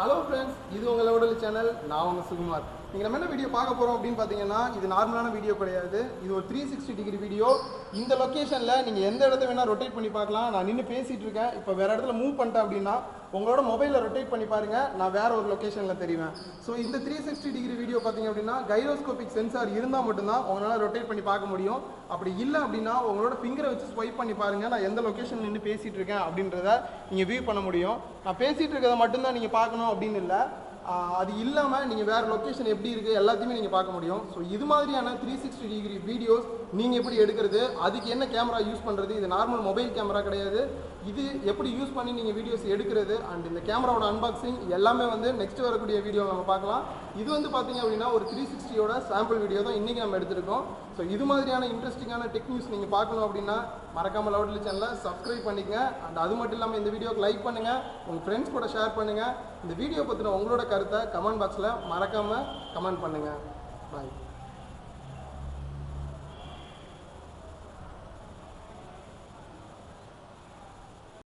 Hello friends இது உங்கள் உடல் சேனல் நான் உங்கள் சுகுமார். நீங்கள் நம்ம என்ன வீடியோ பார்க்க போகிறோம் அப்படின்னு பார்த்தீங்கன்னா இது நார்மலான வீடியோ கிடையாது. இது ஒரு த்ரீ சிக்ஸ்டி டிகிரி வீடியோ இந்த லொக்கேஷனில் நீங்கள் எந்த இடத்த வேணால் ரொட்டேட் பண்ணி பார்க்கலாம். நான் நின்று பேசிகிட்டு இருக்கேன். இப்போ வேறு இடத்துல மூவ் பண்ணிட்டேன் அப்படின்னா உங்களோட மொபைலில் ரொட்டேட் பண்ணி பாருங்கள் நான் வேறு ஒரு லொக்கேஷனில் தெரிவேன். ஸோ இந்த த்ரீ சிக்ஸ்டி டிகிரி வீடியோ பார்த்தீங்க அப்படின்னா கைரோஸ்கோபிக் சென்சார் இருந்தால் மட்டும்தான் உங்களால் ரொட்டேட் பண்ணி பார்க்க முடியும். அப்படி இல்லை அப்படின்னா உங்களோட ஃபிங்கரை வச்சு ஸ்வைப் பண்ணி பாருங்கள் நான் எந்த லொக்கேஷன் நின்று பேசிகிட்டு இருக்கேன் அப்படின்றத நீங்கள் வியூ பண்ண முடியும். நான் பேசிகிட்டு இருக்கிறத மட்டும்தான் நீங்கள் பார்க்கணும் அப்படின்னு இல்லை. அது இல்லாமல் நீங்கள் வேறு லொக்கேஷன் எப்படி இருக்குது எல்லாத்தையுமே நீங்கள் பார்க்க முடியும். ஸோ இது மாதிரியான த்ரீ சிக்ஸ்டி டிகிரி வீடியோஸ் நீங்கள் எப்படி எடுக்கிறது அதுக்கு என்ன கேமரா யூஸ் பண்ணுறது இது நார்மல் மொபைல் கேமரா கிடையாது. இது எப்படி யூஸ் பண்ணி நீங்கள் வீடியோஸ் எடுக்கிறது அண்ட் இந்த கேமராவோட அன்பாக்சிங் எல்லாமே வந்து நெக்ஸ்ட் வரக்கூடிய வீடியோ நம்ம பார்க்கலாம். இது வந்து பார்த்தீங்க அப்படின்னா ஒரு த்ரீ சிக்ஸ்டியோட சாம்பிள் வீடியோ தான் இன்றைக்கி நம்ம எடுத்திருக்கோம். ஸோ இது மாதிரியான இன்ட்ரெஸ்டிங்கான டெக் நியூஸ் நீங்கள் பார்க்கணும் அப்படின்னா மறக்காமல் லவுட்லி சேனலை சப்ஸ்கிரைப் பண்ணிக்கங்க. அண்ட் அது மட்டும் இல்லாமல் இந்த வீடியோக்கு லைக் பண்ணுங்கள் உங்கள் ஃப்ரெண்ட்ஸ் கூட ஷேர் பண்ணுங்கள் இந்த வீடியோ பற்றின உங்களோட கருத்தை கமெண்ட் பாக்ஸில் மறக்காமல் கமெண்ட் பண்ணுங்கள் பாய்